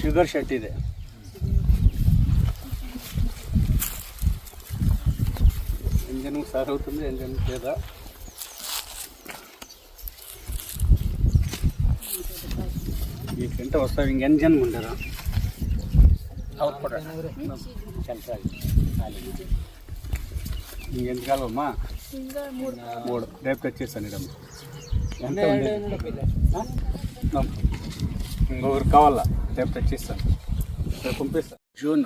Sugar ಶರ್ಟ್ ಇದೆ. Engine sir ಹೋಗ್ತಂದ್ರೆ ಎಂಜನ್ ಕೇದ ಈ ಗಂಟೆ ಹೊಸ ಹಿಂಗೆ ಎಂಜನ್ ಮುಂದಾರ ಅವ್ರು ಕೊಡ ಕೆಲಸ ಆಗಿದೆ ಹಿಂಗೆ. ಎಂದ್ಗಲ್ವಮ್ಮ మూడు రేపు తెచ్చేస్తాను ఇడమ్మ ఎంత ఉంది ఇంకొకరు కావాలా రేపు తెచ్చిస్తాను రేపు పంపిస్తాను జూన్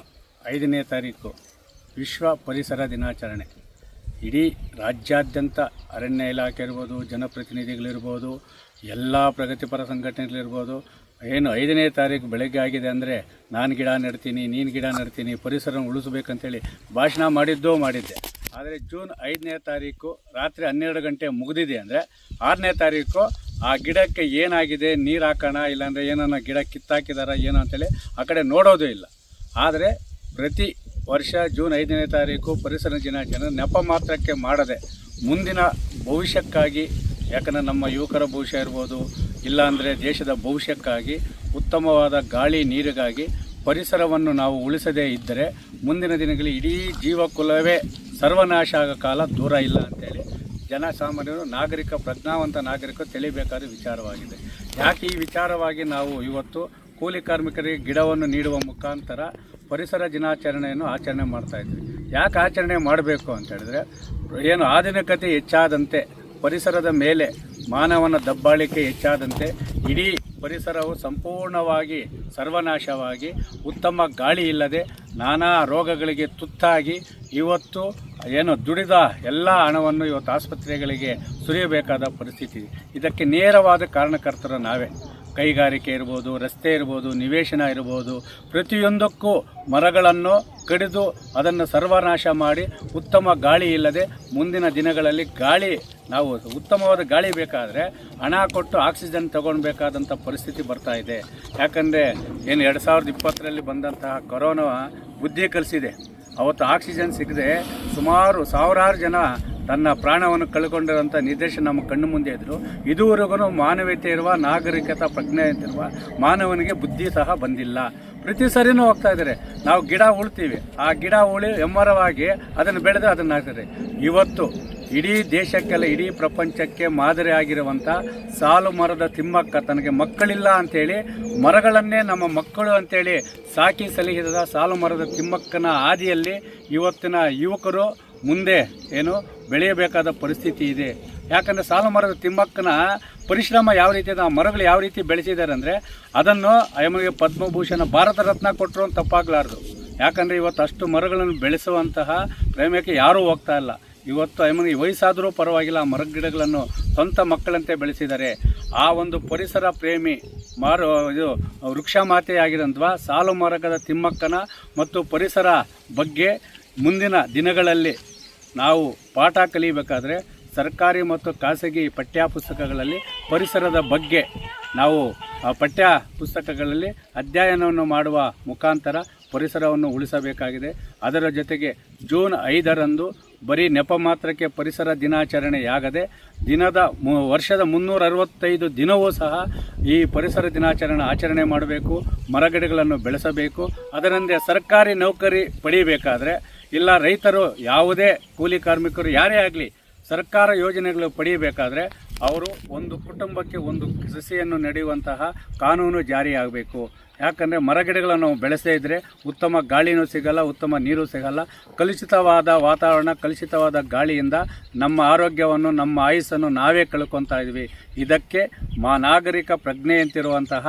ಐದನೇ ತಾರೀಕು ವಿಶ್ವ ಪರಿಸರ ದಿನಾಚರಣೆ ಇಡೀ ರಾಜ್ಯಾದ್ಯಂತ ಅರಣ್ಯ ಇಲಾಖೆ ಇರ್ಬೋದು ಜನಪ್ರತಿನಿಧಿಗಳಿರ್ಬೋದು ಎಲ್ಲ ಪ್ರಗತಿಪರ ಸಂಘಟನೆಗಳಿರ್ಬೋದು ಏನು ಐದನೇ ತಾರೀಕು ಬೆಳಗ್ಗೆ ಆಗಿದೆ ಅಂದರೆ ನಾನು ಗಿಡ ನೆಡ್ತೀನಿ ನೀನು ಗಿಡ ನೆಡ್ತೀನಿ ಪರಿಸರ ಉಳಿಸ್ಬೇಕಂತೇಳಿ ಭಾಷಣ ಮಾಡಿದ್ದೋ ಮಾಡಿದ್ದೆ ಆದರೆ ಜೂನ್ ಐದನೇ ತಾರೀಕು ರಾತ್ರಿ ಹನ್ನೆರಡು ಗಂಟೆ ಮುಗಿದಿದೆ ಅಂದರೆ ಆರನೇ ತಾರೀಕು ಆ ಗಿಡಕ್ಕೆ ಏನಾಗಿದೆ, ನೀರು ಹಾಕೋಣ ಇಲ್ಲಾಂದರೆ ಏನನ್ನ ಗಿಡ ಕಿತ್ತಾಕಿದಾರ ಏನೋ ಅಂತೇಳಿ ಆ ಕಡೆ ನೋಡೋದು ಇಲ್ಲ. ಆದರೆ ಪ್ರತಿ ವರ್ಷ ಜೂನ್ ಐದನೇ ತಾರೀಕು ಪರಿಸರ ದಿನಾಚರಣೆ ನೆಪ ಮಾತ್ರಕ್ಕೆ ಮಾಡದೆ ಮುಂದಿನ ಭವಿಷ್ಯಕ್ಕಾಗಿ, ಯಾಕಂದರೆ ನಮ್ಮ ಯುವಕರ ಭವಿಷ್ಯ ಇರ್ಬೋದು, ಇಲ್ಲಾಂದರೆ ದೇಶದ ಭವಿಷ್ಯಕ್ಕಾಗಿ, ಉತ್ತಮವಾದ ಗಾಳಿ ನೀರಿಗಾಗಿ ಪರಿಸರವನ್ನು ನಾವು ಉಳಿಸದೇ ಇದ್ದರೆ ಮುಂದಿನ ದಿನಗಳಲ್ಲಿ ಇಡೀ ಜೀವಕುಲವೇ ಸರ್ವನಾಶ ಆಗೋ ಕಾಲ ದೂರ ಇಲ್ಲ ಅಂತೇಳಿ ಜನಸಾಮಾನ್ಯರು ನಾಗರಿಕ ಪ್ರಜ್ಞಾವಂತ ನಾಗರಿಕರು ತಿಳಿಬೇಕಾದ ವಿಚಾರವಾಗಿದೆ. ಯಾಕೆ ಈ ವಿಚಾರವಾಗಿ ನಾವು ಇವತ್ತು ಕೂಲಿ ಕಾರ್ಮಿಕರಿಗೆ ಗಿಡವನ್ನು ನೀಡುವ ಮುಖಾಂತರ ಪರಿಸರ ದಿನಾಚರಣೆಯನ್ನು ಆಚರಣೆ ಮಾಡ್ತಾ ಇದ್ವಿ. ಯಾಕೆ ಆಚರಣೆ ಮಾಡಬೇಕು ಅಂತ ಹೇಳಿದ್ರೆ, ಏನು ಆಧುನಿಕತೆ ಹೆಚ್ಚಾದಂತೆ ಪರಿಸರದ ಮೇಲೆ ಮಾನವನ ದಬ್ಬಾಳಿಕೆ ಹೆಚ್ಚಾದಂತೆ ಇಡೀ ಪರಿಸರವು ಸಂಪೂರ್ಣವಾಗಿ ಸರ್ವನಾಶವಾಗಿ, ಉತ್ತಮ ಗಾಳಿ ಇಲ್ಲದೆ ನಾನಾ ರೋಗಗಳಿಗೆ ತುತ್ತಾಗಿ ಇವತ್ತು ಏನು ದುಡಿದ ಎಲ್ಲ ಹಣವನ್ನು ಇವತ್ತು ಆಸ್ಪತ್ರೆಗಳಿಗೆ ಸುರಿಯಬೇಕಾದ ಪರಿಸ್ಥಿತಿ. ಇದಕ್ಕೆ ನೇರವಾದ ಕಾರಣಕರ್ತರು ನಾವೇ. ಕೈಗಾರಿಕೆ ಇರ್ಬೋದು, ರಸ್ತೆ ಇರ್ಬೋದು, ನಿವೇಶನ ಇರ್ಬೋದು, ಪ್ರತಿಯೊಂದಕ್ಕೂ ಮರಗಳನ್ನು ಕಡಿದು ಅದನ್ನು ಸರ್ವನಾಶ ಮಾಡಿ ಉತ್ತಮ ಗಾಳಿ ಇಲ್ಲದೆ ಮುಂದಿನ ದಿನಗಳಲ್ಲಿ ಗಾಳಿ, ನಾವು ಉತ್ತಮವಾದ ಗಾಳಿ ಬೇಕಾದರೆ ಹಣ ಕೊಟ್ಟು ಆಕ್ಸಿಜನ್ ತಗೊಳ್ಬೇಕಾದಂಥ ಪರಿಸ್ಥಿತಿ ಬರ್ತಾ ಇದೆ. ಯಾಕಂದರೆ ಏನು ಎರಡು ಸಾವಿರದ ಇಪ್ಪತ್ತರಲ್ಲಿ ಬಂದಂತಹ ಕೊರೋನಾ ಬುದ್ಧಿ ಕಲಿಸಿದೆ. ಅವತ್ತು ಆಕ್ಸಿಜನ್ ಸಿಗದೆ ಸುಮಾರು ಸಾವಿರಾರು ಜನ ತನ್ನ ಪ್ರಾಣವನ್ನು ಕಳ್ಕೊಂಡಿರುವಂಥ ನಿರ್ದೇಶನ ನಮ್ಮ ಕಣ್ಣು ಮುಂದೆ ಇದ್ದರು ಇದುವರೆಗೂ ಮಾನವೀಯತೆ ಇರುವ, ನಾಗರಿಕತಾ ಪ್ರಜ್ಞೆ ಅಂತಿರುವ ಮಾನವನಿಗೆ ಬುದ್ಧಿ ಸಹ ಬಂದಿಲ್ಲ. ಪ್ರತಿ ಸರಿನೂ ಹೋಗ್ತಾ ಇದ್ದಾರೆ ನಾವು ಗಿಡ ಉಳ್ತೀವಿ. ಆ ಗಿಡ ಉಳಿ ಎಮ್ಮರವಾಗಿ ಅದನ್ನು ಬೆಳೆದು ಅದನ್ನು ಹಾಕ್ತಾರೆ ಇವತ್ತು ಇಡೀ ದೇಶಕ್ಕೆಲ್ಲ, ಇಡೀ ಪ್ರಪಂಚಕ್ಕೆ ಮಾದರಿ ಆಗಿರುವಂಥ ಸಾಲು ಮರದ ತಿಮ್ಮಕ್ಕ ತನಗೆ ಮಕ್ಕಳಿಲ್ಲ ಅಂತೇಳಿ, ಮರಗಳನ್ನೇ ನಮ್ಮ ಮಕ್ಕಳು ಅಂತೇಳಿ ಸಾಕಿ ಸಲಹಿದ ಸಾಲು ಮರದ ತಿಮ್ಮಕ್ಕನ ಹಾದಿಯಲ್ಲಿ ಇವತ್ತಿನ ಯುವಕರು ಮುಂದೆ ಏನು ಬೆಳೆಯಬೇಕಾದ ಪರಿಸ್ಥಿತಿ ಇದೆ. ಯಾಕಂದರೆ ಸಾಲು ಮರದ ತಿಮ್ಮಕ್ಕನ ಪರಿಶ್ರಮ ಯಾವ ರೀತಿ ಆ ಮರಗಳು ಯಾವ ರೀತಿ ಬೆಳೆಸಿದ್ದಾರೆ ಅಂದರೆ ಅದನ್ನು ಅಯಮಗೆ ಪದ್ಮಭೂಷಣ, ಭಾರತ ರತ್ನ ಕೊಟ್ಟರು ಅಂತ ತಪ್ಪಾಗಲಾರ್ದು. ಯಾಕಂದರೆ ಇವತ್ತು ಅಷ್ಟು ಮರಗಳನ್ನು ಬೆಳೆಸುವಂತಹ ಪ್ರೇಮಕ್ಕೆ ಯಾರೂ ಹೋಗ್ತಾ ಇಲ್ಲ. ಇವತ್ತು ಐಮನ್ ವಯಸ್ಸಾದರೂ ಪರವಾಗಿಲ್ಲ ಮರ ಗಿಡಗಳನ್ನು ಸ್ವಂತ ಮಕ್ಕಳಂತೆ ಬೆಳೆಸಿದ್ದಾರೆ ಆ ಒಂದು ಪರಿಸರ ಪ್ರೇಮಿ ಮಾರು, ಇದು ವೃಕ್ಷ ಸಾಲು ಮಾರಕದ ತಿಮ್ಮಕ್ಕನ ಮತ್ತು ಪರಿಸರ ಬಗ್ಗೆ ಮುಂದಿನ ದಿನಗಳಲ್ಲಿ ನಾವು ಪಾಠ ಕಲಿಬೇಕಾದ್ರೆ ಸರ್ಕಾರಿ ಮತ್ತು ಖಾಸಗಿ ಪಠ್ಯ ಪುಸ್ತಕಗಳಲ್ಲಿ ಪರಿಸರದ ಬಗ್ಗೆ ನಾವು ಪಠ್ಯ ಪುಸ್ತಕಗಳಲ್ಲಿ ಅಧ್ಯಯನವನ್ನು ಮಾಡುವ ಮುಖಾಂತರ ಪರಿಸರವನ್ನು ಉಳಿಸಬೇಕಾಗಿದೆ. ಅದರ ಜೊತೆಗೆ ಜೂನ್ ಐದರಂದು ಬರೀ ನೆಪ ಮಾತ್ರಕ್ಕೆ ಪರಿಸರ ದಿನಾಚರಣೆಯಾಗದೆ ದಿನದ ವರ್ಷದ ಮುನ್ನೂರ ಅರವತ್ತೈದು ದಿನವೂ ಸಹ ಈ ಪರಿಸರ ದಿನಾಚರಣೆ ಆಚರಣೆ ಮಾಡಬೇಕು, ಮರಗಿಡಗಳನ್ನು ಬೆಳೆಸಬೇಕು. ಅದರಂತೆ ಸರ್ಕಾರಿ ನೌಕರಿ ಪಡೆಯಬೇಕಾದ್ರೆ ಇಲ್ಲ ರೈತರು ಯಾವುದೇ ಕೂಲಿ ಕಾರ್ಮಿಕರು ಯಾರೇ ಆಗಲಿ ಸರ್ಕಾರ ಯೋಜನೆಗಳು ಪಡೆಯಬೇಕಾದ್ರೆ ಅವರು ಒಂದು ಕುಟುಂಬಕ್ಕೆ ಒಂದು ಸಸಿಯನ್ನು ನಡೆಯುವಂತಹ ಕಾನೂನು ಜಾರಿಯಾಗಬೇಕು. ಯಾಕಂದರೆ ಮರಗಿಡಗಳನ್ನು ನಾವು ಬೆಳೆಸದೇ ಇದ್ದರೆ ಉತ್ತಮ ಗಾಳಿನೂ ಸಿಗಲ್ಲ, ಉತ್ತಮ ನೀರು ಸಿಗಲ್ಲ. ಕಲುಷಿತವಾದ ವಾತಾವರಣ, ಕಲುಷಿತವಾದ ಗಾಳಿಯಿಂದ ನಮ್ಮ ಆರೋಗ್ಯವನ್ನು, ನಮ್ಮ ಆಯುಸ್ಸನ್ನು ನಾವೇ ಕಳ್ಕೊತಾ ಇದ್ವಿ. ಇದಕ್ಕೆ ಮಾ ನಾಗರಿಕ ಪ್ರಜ್ಞೆಯಂತಿರುವಂತಹ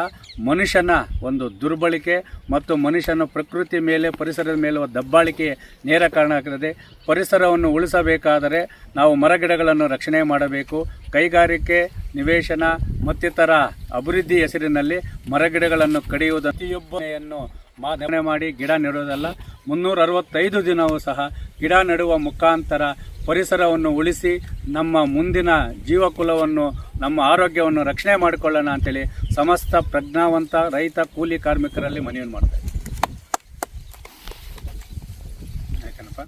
ಮನುಷ್ಯನ ಒಂದು ದುರ್ಬಳಕೆ ಮತ್ತು ಮನುಷ್ಯನ ಪ್ರಕೃತಿ ಮೇಲೆ, ಪರಿಸರದ ಮೇಲೆ ದಬ್ಬಾಳಿಕೆ ನೇರ ಕಾರಣ ಆಗ್ತದೆ. ಪರಿಸರವನ್ನು ಉಳಿಸಬೇಕಾದರೆ ನಾವು ಮರಗಿಡಗಳನ್ನು ರಕ್ಷಣೆ ಮಾಡಬೇಕು. ಕೈಗಾರಿಕೆ, ನಿವೇಶನ ಮತ್ತಿತರ ಅಭಿವೃದ್ಧಿ ಹೆಸರಿನಲ್ಲಿ ಮರಗಿಡಗಳನ್ನು ಕಡಿಯುವುದು ಪ್ರತಿಯೊಬ್ಬನೆಯನ್ನು ಮಾಧ್ಯಮನೆ ಮಾಡಿ ಗಿಡ ನೆಡುವುದಲ್ಲ. ಮುನ್ನೂರ ಅರವತ್ತೈದು ದಿನವೂ ಸಹ ಗಿಡ ನೆಡುವ ಮುಖಾಂತರ ಪರಿಸರವನ್ನು ಉಳಿಸಿ ನಮ್ಮ ಮುಂದಿನ ಜೀವಕುಲವನ್ನು, ನಮ್ಮ ಆರೋಗ್ಯವನ್ನು ರಕ್ಷಣೆ ಮಾಡಿಕೊಳ್ಳೋಣ ಅಂತೇಳಿ ಸಮಸ್ತ ಪ್ರಜ್ಞಾವಂತ ರೈತ ಕೂಲಿ ಕಾರ್ಮಿಕರಲ್ಲಿ ಮನವಿ ಮಾಡ್ತಾರೆ